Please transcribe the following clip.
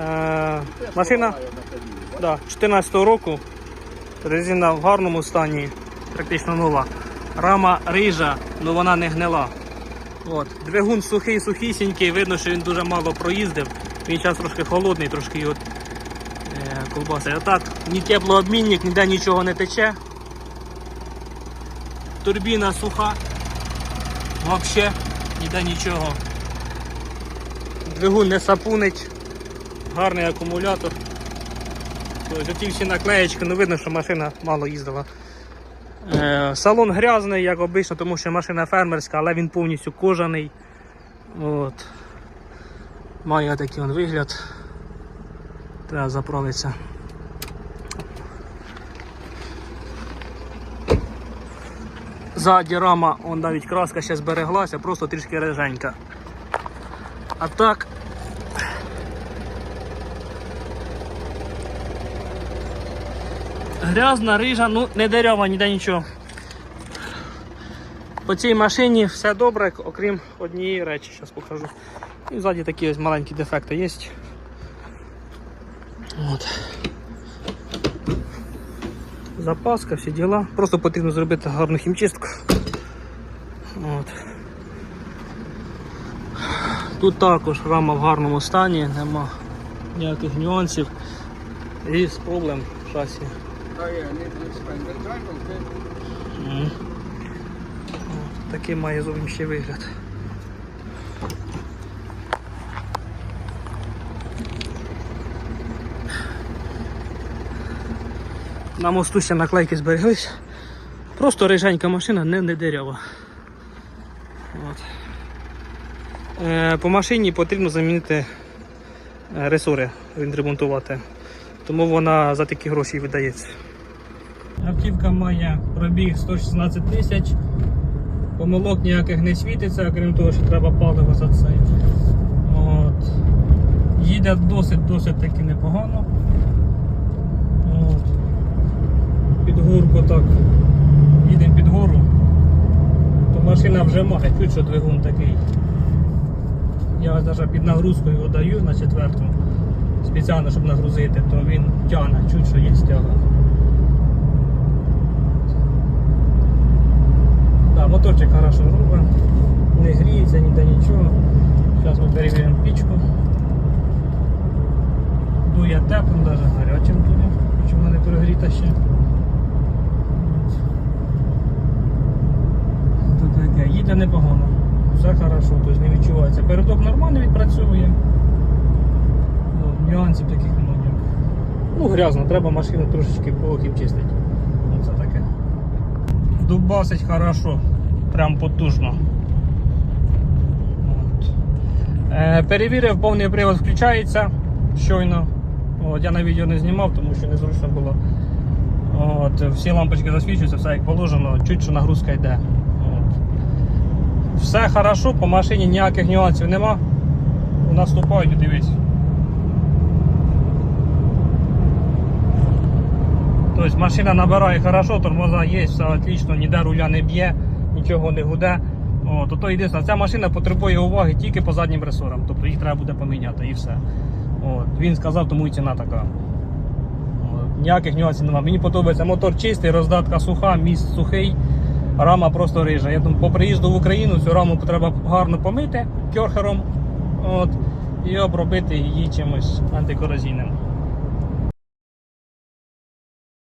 Е, машина да, 14 року. Резина в гарному стані, практично нова. Рама рижа, але вона не гнила. От. Двигун сухий, сухісінький, видно, що він дуже мало проїздив. Він зараз трошки холодний, трошки його е, колбасить. А так, ні теплообмінник, ніде нічого не тече. Турбіна суха. Взагалі ніде нічого. Двигун не сапунить. Гарний акумулятор. Ті всі наклеєчки, ну видно, що машина мало їздила. Е, салон грязний, як обично, тому що машина фермерська, але він повністю кожаний. От. Має такий он вигляд. Треба заправитися. Ззаді рама, он навіть краска ще збереглася, просто трішки реженька. А так. Грязна, рижа, ну не дерева, ніде нічого. По цій машині все добре, окрім однієї речі, зараз покажу. І ззаді такі ось маленькі дефекти є. От. Запаска, всі діла. Просто потрібно зробити гарну хімчистку. От. Тут також рама в гарному стані, нема ніяких нюансів. І з проблем в шасі. Такий має зовнішній вигляд. На мосту ще наклейки збереглись. Просто риженька машина, не, не дерева. От. Е, по машині потрібно замінити е, ресори, відремонтувати. Тому вона за такі гроші і видається. Автівка має пробіг 116 тисяч. Помилок ніяких не світиться, окрім того, що треба паливо за це. От. Їде досить-досить таки непогано. От. Під горку так. Їдемо під гору. То машина вже має, чуть що двигун такий. Я навіть під нагрузкою його даю на четверту. Спеціально, щоб нагрузити, то він тягне, чуть що є стяга. Да, моторчик хорошо робить, не гріється, ніде нічого. Зараз ми перевіримо пічку. Дує теплим, навіть гарячим дує, хоч вона не перегріта ще. Їде непогано, все хорошо, тобто не відчувається. Передок нормально відпрацьовує. Ну, Нюансів таких немає. Ну, грязно, треба машину трошечки полоків чистити. Оце таке. Дубасить хорошо, прям потужно. От. Е, перевірив, повний привод включається щойно. От, я на відео не знімав, тому що незручно було. От, всі лампочки засвічуються, все як положено, чуть що нагрузка йде. От. Все хорошо, по машині ніяких нюансів нема. Наступають, дивіться. Тобто машина набирає хорошо, тормоза є, все отлично, ніде руля не б'є, нічого не гуде. О, то, то єдине, ця машина потребує уваги тільки по заднім ресорам, тобто їх треба буде поміняти і все. От, він сказав, тому і ціна така. От, ніяких нюансів немає. Мені подобається мотор чистий, роздатка суха, міст сухий, рама просто рижа. Я думаю, по приїзду в Україну цю раму треба гарно помити кьорхером от, і обробити її чимось антикорозійним.